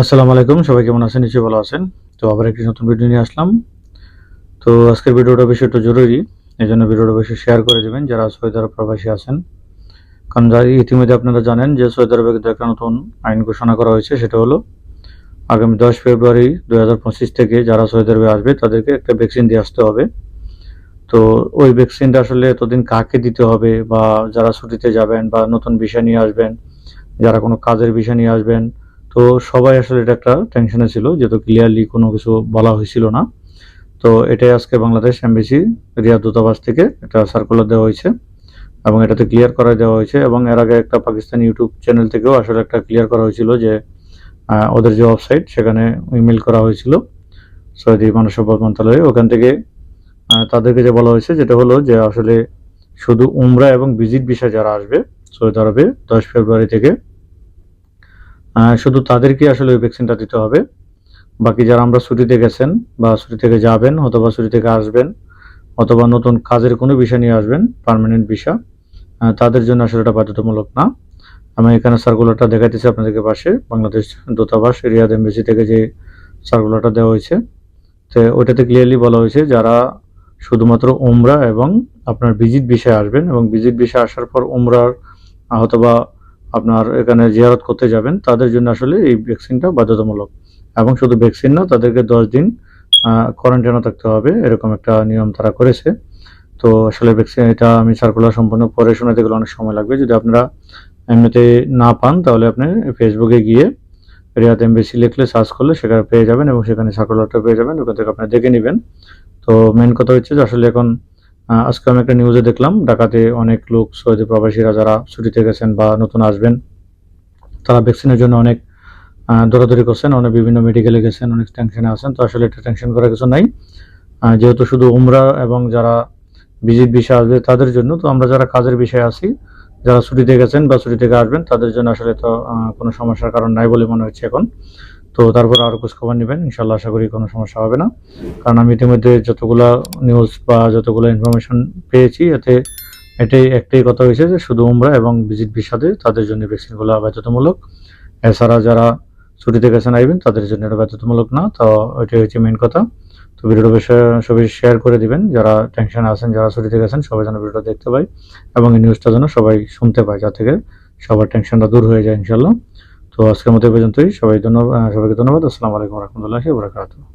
আসসালামু আলাইকুম, সবাই কেমন আছেন? নিশ্চয়ই ভালো আছেন। তো আবার একটি নতুন ভিডিও নিয়ে আসলাম। তো আজকের ভিডিওটা বেশি একটু জরুরি এই জন্য ভিডিওটা বেশি শেয়ার করে দেবেন, যারা সৌদি আরব প্রবাসী আছেন। কারণ ইতিমধ্যে আপনারা জানেন যে সৌদি আরবে একটা নতুন আইন ঘোষণা করা হয়েছে, সেটা হলো আগামী দশ ফেব্রুয়ারি দুই হাজার পঁচিশ থেকে যারা সৌদি আরবে আসবে, তাদেরকে একটা ভ্যাকসিন দিয়ে আসতে হবে। তো ওই ভ্যাকসিনটা আসলে এতদিন কাকে দিতে হবে বা যারা ছুটিতে যাবেন বা নতুন বিষয় নিয়ে আসবেন, যারা কোনো কাজের বিষয় নিয়ে আসবেন তো সবাই আসলে এটা একটা টেনশনে ছিল যেহেতু ক্লিয়ারলি কোনো কিছু বলা হয়েছিল না। তো এটাই আজকে বাংলাদেশ এমবিসি রিয়াদ দূতাবাস থেকে এটা সার্কুলার দেওয়া হয়েছে এবং এটাতে ক্লিয়ার করা দেওয়া হয়েছে এবং এর আগে একটা পাকিস্তান ইউটিউব চ্যানেল থেকেও আসলে একটা ক্লিয়ার করা হয়েছিল যে ওদের যে ওয়েবসাইট সেখানে ইমেল করা হয়েছিল সৌদি মানব সম্পদ মন্ত্রণালয়ে। ওখান থেকে তাদেরকে যে বলা হয়েছে যেটা হলো যে আসলে শুধু উমরা এবং ভিজিট ভিসা যারা আসবে সৌদি আরবে দশ ফেব্রুয়ারি থেকে শুধু তাদেরকে আসলে ওই ভ্যাকসিনটা দিতে হবে। বাকি যারা আমরা ছুটিতে গেছেন বা ছুটি থেকে যাবেন অথবা ছুটি থেকে আসবেন অথবা নতুন কাজের কোনো বিষয় নিয়ে আসবেন পার্মানেন্ট ভিসা তাদের জন্য আসলে এটা বাধ্যতামূলক না। আমি এখানে সার্কুলারটা দেখাইতেছি আপনাদেরকে পাশে, বাংলাদেশ দূতাবাস, রিয়াদ এমবেসি থেকে যে সার্কুলারটা দেওয়া হয়েছে। তো ওইটাতে ক্লিয়ারলি বলা হয়েছে যারা শুধুমাত্র উমরা এবং আপনার ভিজিট বিষয়ে আসবেন এবং ভিজিট বিষয়ে আসার পর উমরার অথবা আপনার এখানে জিয়ারত করতে যাবেন, তাদের জন্য আসলে এই ভ্যাকসিনটা বাধ্যতামূলক। এবং শুধু ভ্যাকসিন না, তাদেরকে দশ দিন কোয়ারেন্টাইনে থাকতে হবে, এরকম একটা নিয়ম তারা করেছে। তো আসলে ভ্যাকসিন এটা আমি সার্কুলার সম্পূর্ণ পরে শোনাতে গেলে অনেক সময় লাগবে। যদি আপনারা এমনিতে না পান, তাহলে আপনি ফেসবুকে গিয়ে রিয়াদ এমবিসি লিখলে, সার্চ করলে সেখানে পেয়ে যাবেন এবং সেখানে সার্কুলারটা পেয়ে যাবেন, ওখান থেকে আপনি দেখে নেবেন। তো মেন কথা হচ্ছে যে আসলে এখন আজকে আমি একটা নিউজে দেখলাম ঢাকাতে অনেক লোক সৌদি প্রবাসীরা যারা ছুটিতে গেছেন বা নতুন আসবেন, তারা ভ্যাকসিনের জন্য অনেক দৌড়াদৌড়ি করছেন, অনেক বিভিন্ন মেডিকেলে গেছেন, অনেক টেনশনে আছেন, তো আসলে এটা টেনশন করার কিছু নাই। যেহেতু শুধু উমরা এবং যারা ভিজিট বিষয় আসবে তাদের জন্য, তো আমরা যারা কাজের বিষয়ে আছি, যারা ছুটিতে গেছেন বা ছুটি থেকে আসবেন, তাদের জন্য আসলে তো কোনো সমস্যার কারণ নাই বলে মনে হচ্ছে এখন। তো তারপর আরও খোঁজ খবর নেবেন ইনশাল্লাহ আশা করি কোনো সমস্যা হবে না। কারণ আমি ইতিমধ্যে যতগুলা নিউজ বা যতগুলো ইনফরমেশন পেয়েছি, এতে এটাই একটাই কথা হয়েছে যে শুধু উমরা এবং ভিজিট ভিসাতে তাদের জন্য ভ্যাকসিনগুলো বাধ্যতামূলক। এছাড়া যারা ছুটিতে গেছেন আইবেন, তাদের জন্য এটা বাধ্যতামূলক না, তো এটাই হচ্ছে মেন কথা। তো ভিডিওটা বিষয়ে সবাই শেয়ার করে দিবেন, যারা টেনশনে আছেন, যারা ছুটিতে গেছেন, সবাই যেন ভিডিওটা দেখতে পায়। এবং এই নিউজটা যেন সবাই শুনতে পায় যা থেকে সবার টেনশনটা দূর হয়ে যায় ইনশাল্লাহ তো আজকের মতো পর্যন্তই। সবাই ধন্যবাদ সবাইকে ধন্যবাদ। আসসালামু আলাইকুম রহমতুল্লাহি বরাকাতুহ।